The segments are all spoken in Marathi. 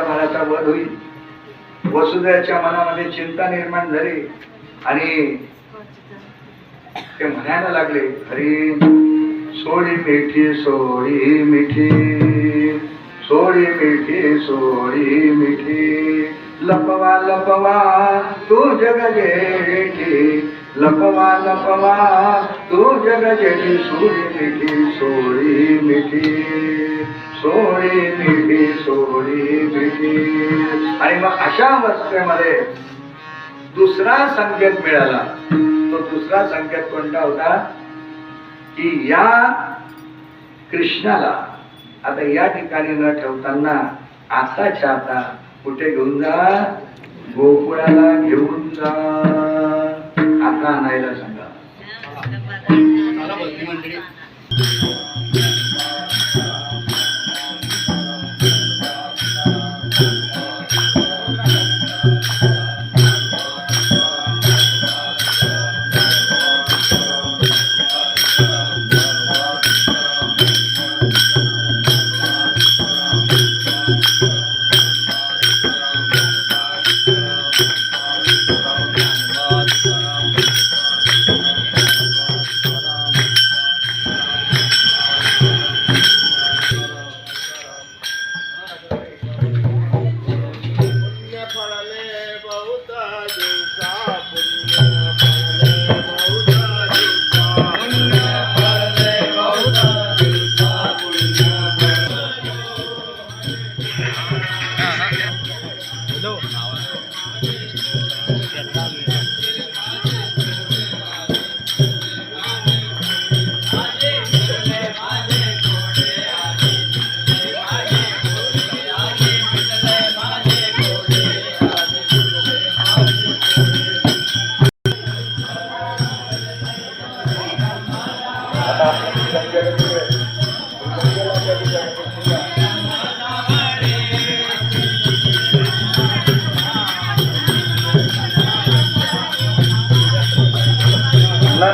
माझ्या बाळाचा वध होईल. वसुदेवाच्या मनामध्ये चिंता निर्माण झाली आणि ते म्हणायला लागले हरी सोळी मिठी सोळी मिठी सोळी मिठी सोळी मिठी. लपवा लपवा तू जगले लपवा लपवा तू जग जगी सोळी मिठी सोळी मिठी. सोळी मिठी सोळी मिठी. आणि मग अशा अवस्थेमध्ये दुसरा संकेत मिळाला. तो दुसरा संकेत कोणता होता? की या कृष्णाला आता या ठिकाणी न ठेवताना आताच्या आता कुठे घेऊन जा? गोकुळाला घेऊन जा. आता आणायला सांगा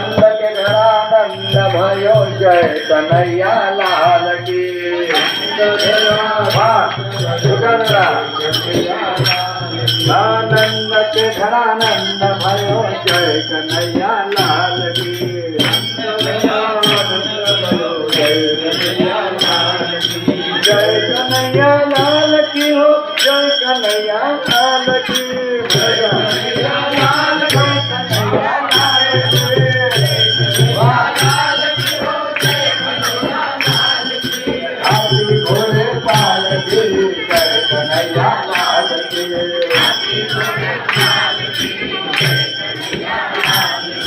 नंद के घरा नंद भयो जय कन्हैया लाल की। हा, आनंद के घरा नंद भयो जय कन्हैया लाल की। जय कन्हैया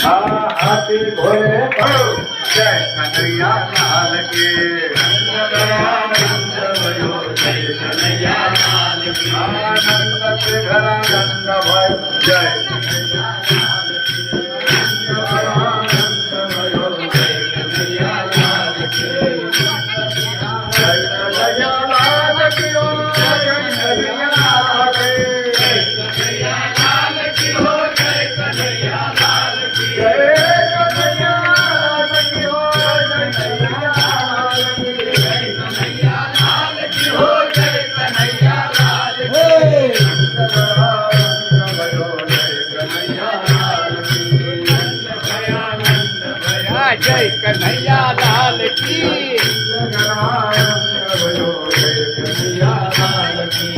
हाथी घोड़े पर जय कन्हैया लाल की आनंद से घर आनंद भय जय जय जय कन्हैया लाल की जगन्नाथ भयो जय कन्हैया लाल की।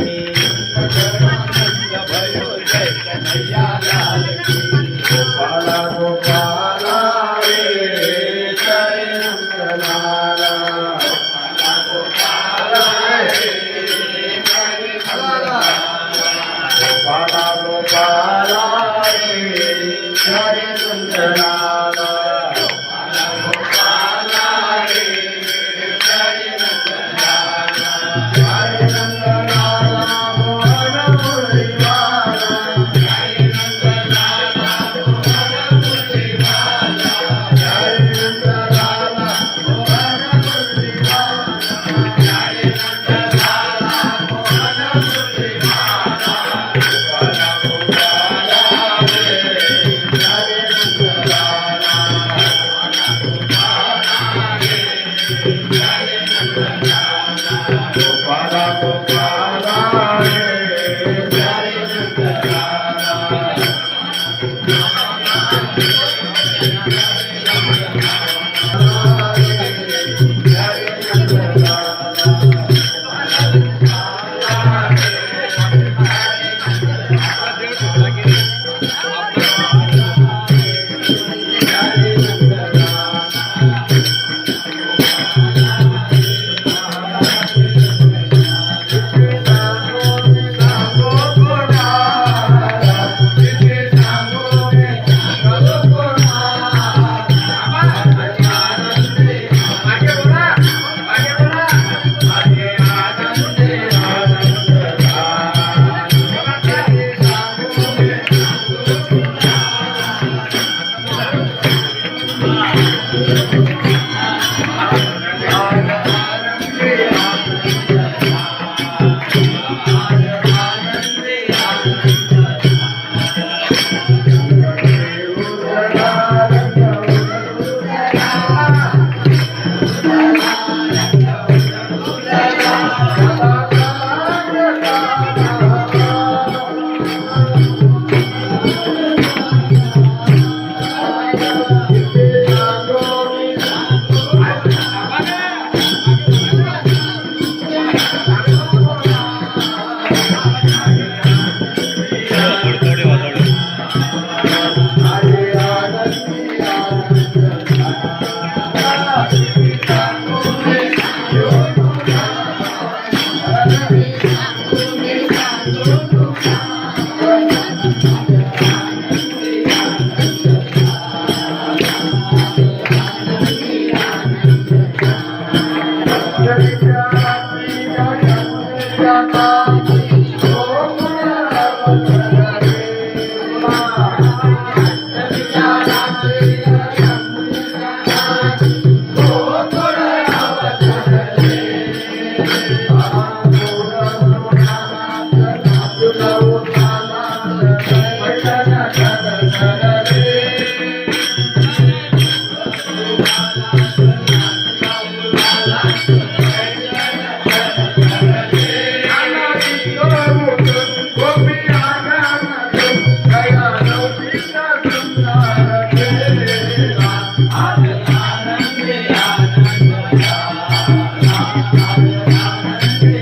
भयो जय कन्हैया लाल की गोपाला गोपाला रे जय नंदलाला गोपाला गोपाला रे जय नंदलाला गोपाला रे जय नंदलाला Yeah.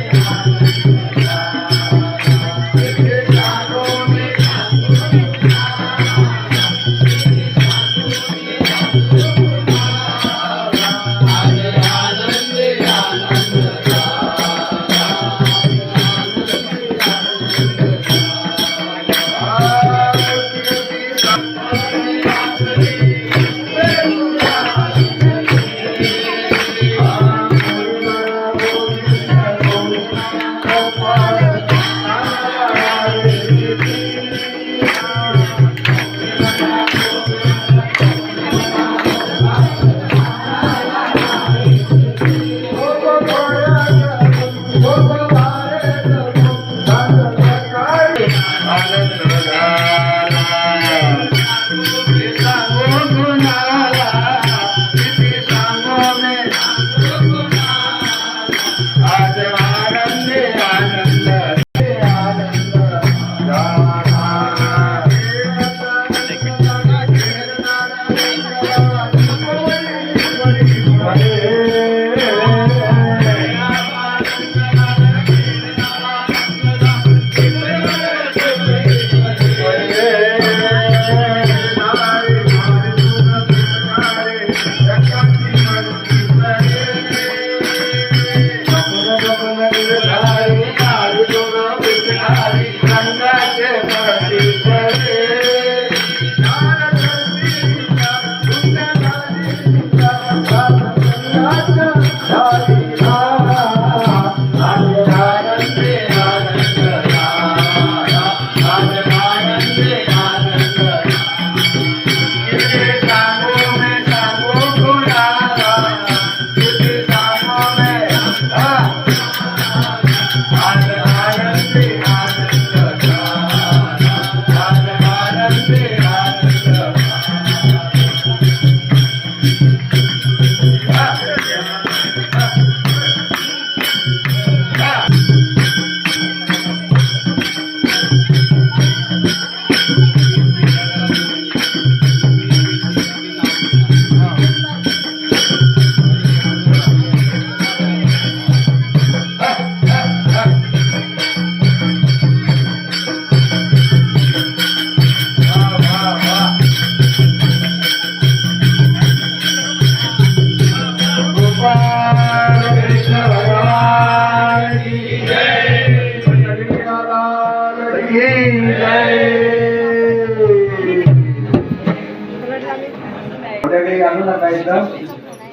नका इथं?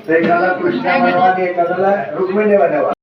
ते एकाला कृष्णा बनवा आणि एखाद्याला रुक्मिणी बनवा